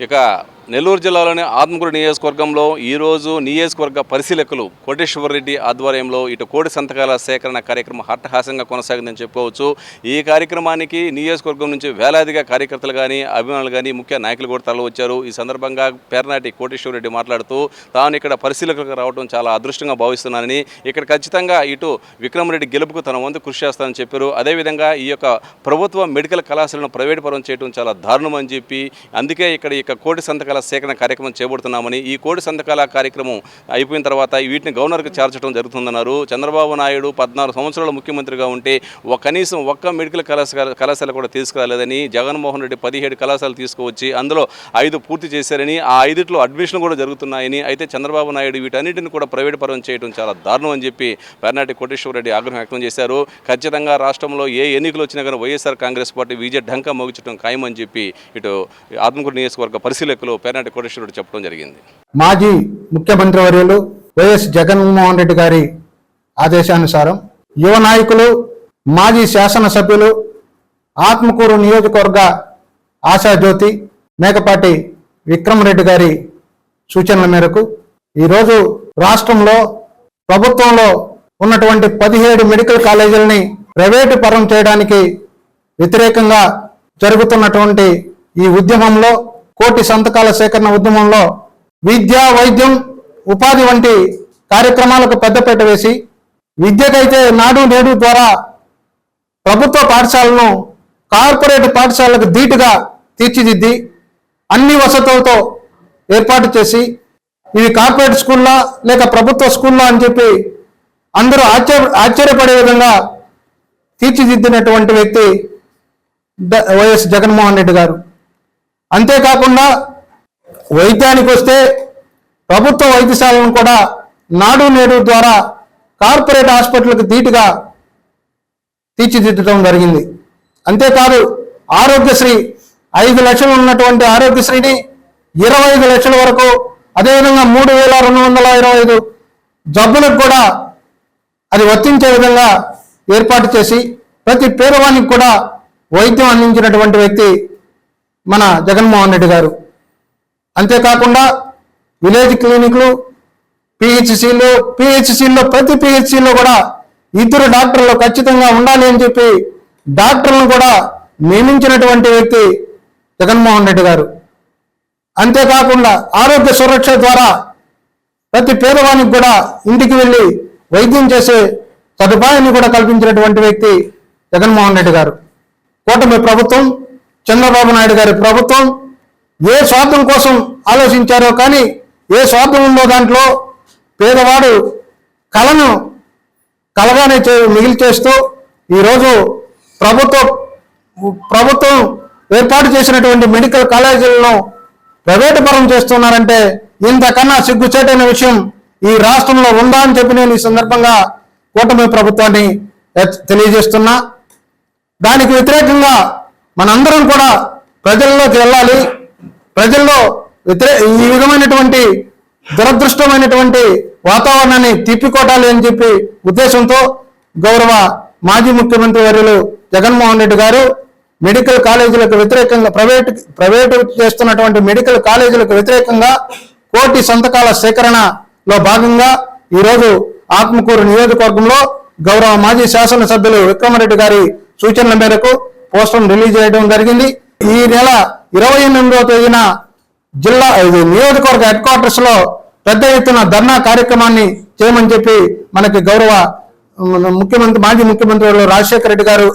ఇక నెల్లూరు జిల్లాలోని ఆత్మకూరు నియోజకవర్గంలో ఈరోజు నియోజకవర్గ పరిశీలకులు కోటేశ్వర రెడ్డి ఆధ్వర్యంలో ఇటు కోడి సంతకాల సేకరణ కార్యక్రమం హట్టహాసంగా కొనసాగిందని చెప్పుకోవచ్చు. ఈ కార్యక్రమానికి నియోజకవర్గం నుంచి వేలాదిగా కార్యకర్తలు కానీ అభిమానులు కానీ ముఖ్య నాయకులు కూడా తరలి వచ్చారు ఈ సందర్భంగా పేర్నాటి కోటేశ్వర రెడ్డి మాట్లాడుతూ తాను ఇక్కడ పరిశీలకులకు రావడం చాలా అదృష్టంగా భావిస్తున్నానని ఇక్కడ ఖచ్చితంగా ఇటు విక్రమరెడ్డి గెలుపుకు తన వంతు కృషి చేస్తానని చెప్పారు. అదేవిధంగా ఈ యొక్క ప్రభుత్వ మెడికల్ కళాశాలను ప్రైవేట్ పరం చేయడం చాలా దారుణం అని చెప్పి అందుకే ఇక్కడ ఈ కోటి సంతకాల సేకరణ కార్యక్రమం చేపడుతున్నామని ఈ కోటి సంతకాల కార్యక్రమం అయిపోయిన తర్వాత వీటిని గవర్నర్కి చేర్చడం జరుగుతుందన్నారు. చంద్రబాబు నాయుడు పద్నాలుగు సంవత్సరాల ముఖ్యమంత్రిగా ఉంటే ఒక కనీసం ఒక్క మెడికల్ కళాశాల కళాశాల కూడా తీసుకురాలేదని జగన్మోహన్ రెడ్డి పదిహేడు కళాశాలలు తీసుకువచ్చి అందులో ఐదు పూర్తి చేశారని ఆ ఐదుట్లో అడ్మిషన్ కూడా జరుగుతున్నాయని అయితే చంద్రబాబు నాయుడు వీటన్నిటిని కూడా ప్రైవేట్ పరం చేయడం చాలా దారుణం అని చెప్పి పెర్నాటి కోటేశ్వర రెడ్డి ఆగ్రహం వ్యక్తం చేశారు. ఖచ్చితంగా రాష్ట్రంలో ఏ ఎన్నికలు వచ్చినా కానీ వైఎస్ఆర్ కాంగ్రెస్ పార్టీ విజయ ఢంకా మోగించడం ఖాయమని చెప్పి ఇటు ఆత్మకూరు నియోజకవర్గ పరిశీలకులు పెర్నాటి కోటేశ్వరుడు చెప్పడం జరిగింది. మాజీ ముఖ్యమంత్రి వర్యులు వైఎస్ జగన్మోహన్ రెడ్డి గారి ఆదేశానుసారం యువ నాయకులు మాజీ శాసనసభ్యులు ఆత్మకూరు నియోజకవర్గ ఆశాజ్యోతి మేకపాటి విక్రమరెడ్డి గారి సూచనల మేరకు ఈరోజు రాష్ట్రంలో ప్రభుత్వంలో ఉన్నటువంటి పదిహేడు మెడికల్ కాలేజీలని ప్రైవేటు పరం చేయడానికి వ్యతిరేకంగా జరుగుతున్నటువంటి ఈ ఉద్యమంలో కోటి సంతకాల సేకరణ ఉద్యమంలో విద్య వైద్యం ఉపాధి వంటి కార్యక్రమాలకు పెద్దపీట వేసి విద్యకైతే నాడు నేడు ద్వారా ప్రభుత్వ పాఠశాలను కార్పొరేట్ పాఠశాలకు ధీటుగా తీర్చిదిద్ది అన్ని వసతులతో ఏర్పాటు చేసి ఇవి కార్పొరేట్ స్కూల్లా లేక ప్రభుత్వ స్కూల్లా అని చెప్పి అందరూ ఆశ్చర్య ఆశ్చర్యపడే విధంగా తీర్చిదిద్దినటువంటి వ్యక్తి ద- వైఎస్ జగన్మోహన్ రెడ్డి గారు. అంతేకాకుండా వైద్యానికి వస్తే ప్రభుత్వ వైద్యశాలను కూడా నాడు నేడు ద్వారా కార్పొరేట్ హాస్పిటల్కి ధీటుగా తీర్చిదిద్దడం జరిగింది. అంతేకాదు ఆరోగ్యశ్రీ ఐదు లక్షలు ఉన్నటువంటి ఆరోగ్యశ్రీని ఇరవై ఐదు లక్షల వరకు అదేవిధంగా మూడు వేల రెండు వందల ఇరవై ఐదు జబ్బులకు కూడా అది వర్తించే విధంగా ఏర్పాటు చేసి ప్రతి పేదవానికి కూడా వైద్యం అందించినటువంటి వ్యక్తి మన జగన్మోహన్ రెడ్డి గారు. అంతేకాకుండా విలేజ్ క్లినిక్లు పిహెచ్సిలో పిహెచ్సిలో ప్రతి పిహెచ్సిలో కూడా ఇద్దరు డాక్టర్లు ఖచ్చితంగా ఉండాలి అని చెప్పి డాక్టర్లను కూడా నియమించినటువంటి వ్యక్తి జగన్మోహన్ రెడ్డి గారు. అంతేకాకుండా ఆరోగ్య సురక్ష ద్వారా ప్రతి పేదవానికి కూడా ఇంటికి వెళ్ళి వైద్యం చేసే సదుపాయాన్ని కూడా కల్పించినటువంటి వ్యక్తి జగన్మోహన్ రెడ్డి గారు. కూటమి ప్రభుత్వం చంద్రబాబు నాయుడు గారి ప్రభుత్వం ఏ స్వార్థం కోసం ఆలోచించారో కానీ ఏ స్వార్థం ఉందో దాంట్లో పేదవాడు కళను కలగానే చే మిగిలి చేస్తూ ఈరోజు ప్రభుత్వ ప్రభుత్వం ఏర్పాటు చేసినటువంటి మెడికల్ కాలేజీలను ప్రైవేటుపరం చేస్తున్నారంటే ఇంతకన్నా సిగ్గుచేటైన విషయం ఈ రాష్ట్రంలో ఉందా అని చెప్పి నేను ఈ సందర్భంగా కూటమి ప్రభుత్వాన్ని తెలియజేస్తున్నా. దానికి వ్యతిరేకంగా మనందరం కూడా ప్రజల్లోకి వెళ్ళాలి. ప్రజల్లో వ్యతిరే ఈ విధమైనటువంటి దురదృష్టమైనటువంటి వాతావరణాన్ని తిప్పికొట్టాలి అని చెప్పి ఉద్దేశంతో గౌరవ మాజీ ముఖ్యమంత్రి వర్యులు జగన్మోహన్ రెడ్డి గారు మెడికల్ కాలేజీలకు వ్యతిరేకంగా ప్రైవేట్ ప్రైవేటు చేస్తున్నటువంటి మెడికల్ కాలేజీలకు వ్యతిరేకంగా కోటి సంతకాల సేకరణలో భాగంగా ఈరోజు ఆత్మకూరు నియోజకవర్గంలో గౌరవ మాజీ శాసనసభ్యులు విక్రమరెడ్డి గారి సూచనల మేరకు పోస్టర్ రిలీజ్ చేయడం జరిగింది. ఈ నెల ఇరవై ఎనిమిదవ తేదీన జిల్లా నియోజకవర్గ హెడ్ క్వార్టర్స్లో పెద్ద ఎత్తున ధర్నా కార్యక్రమాన్ని చేయమని చెప్పి మనకి గౌరవ ముఖ్యమంత్రి మాజీ ముఖ్యమంత్రి రాజశేఖర రెడ్డి గారు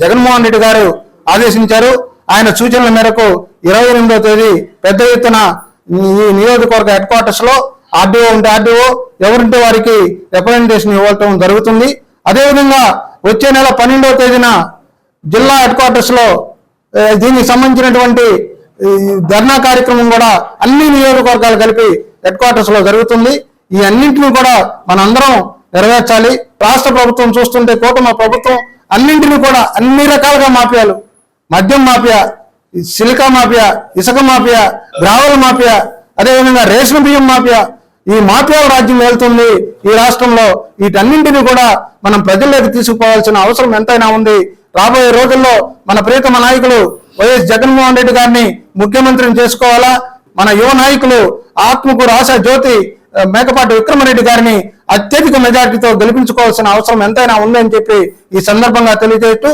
జగన్మోహన్ రెడ్డి గారు ఆదేశించారు. ఆయన సూచనల మేరకు ఇరవై ఎనిమిదవ తేదీ పెద్ద ఎత్తున ఈ నియోజకవర్గ హెడ్ క్వార్టర్స్లో ఆర్డీఓ ఉంటే ఆర్డీఓ ఎవరుంటే వారికి రిప్రజెంటేషన్ ఇవ్వటం జరుగుతుంది. అదేవిధంగా వచ్చే నెల పన్నెండవ తేదీన జిల్లా హెడ్ క్వార్టర్స్లో దీనికి సంబంధించినటువంటి ధర్నా కార్యక్రమం కూడా అన్ని నియోజకవర్గాలు కలిపి హెడ్ క్వార్టర్స్లో జరుగుతుంది. ఈ అన్నింటిని కూడా మనందరం నెరవేర్చాలి. రాష్ట్ర ప్రభుత్వం చూస్తుంటే కూటమి ప్రభుత్వం అన్నింటినీ కూడా అన్ని రకాలుగా మాఫియాలు. మద్యం మాఫియా సిలికా మాఫియా ఇసుక మాఫియా గ్రావెల మాఫియా అదేవిధంగా రేషన్ బియ్యం మాఫియా ఈ మాఫియాల రాజ్యం వెళ్తుంది ఈ రాష్ట్రంలో. వీటన్నింటినీ కూడా మనం ప్రజల్లోకి తీసుకుపోవాల్సిన అవసరం ఎంతైనా ఉంది. రాబోయే రోజుల్లో మన ప్రియతమ నాయకులు వైఎస్ జగన్మోహన్ రెడ్డి గారిని ముఖ్యమంత్రిని చేసుకోవాలా? మన యువ నాయకులు ఆత్మకూరు ఆశా జ్యోతి మేకపాటి విక్రమరెడ్డి గారిని అత్యధిక మెజార్టీతో గెలిపించుకోవాల్సిన అవసరం ఎంతైనా ఉందని చెప్పి ఈ సందర్భంగా తెలియజేస్తూ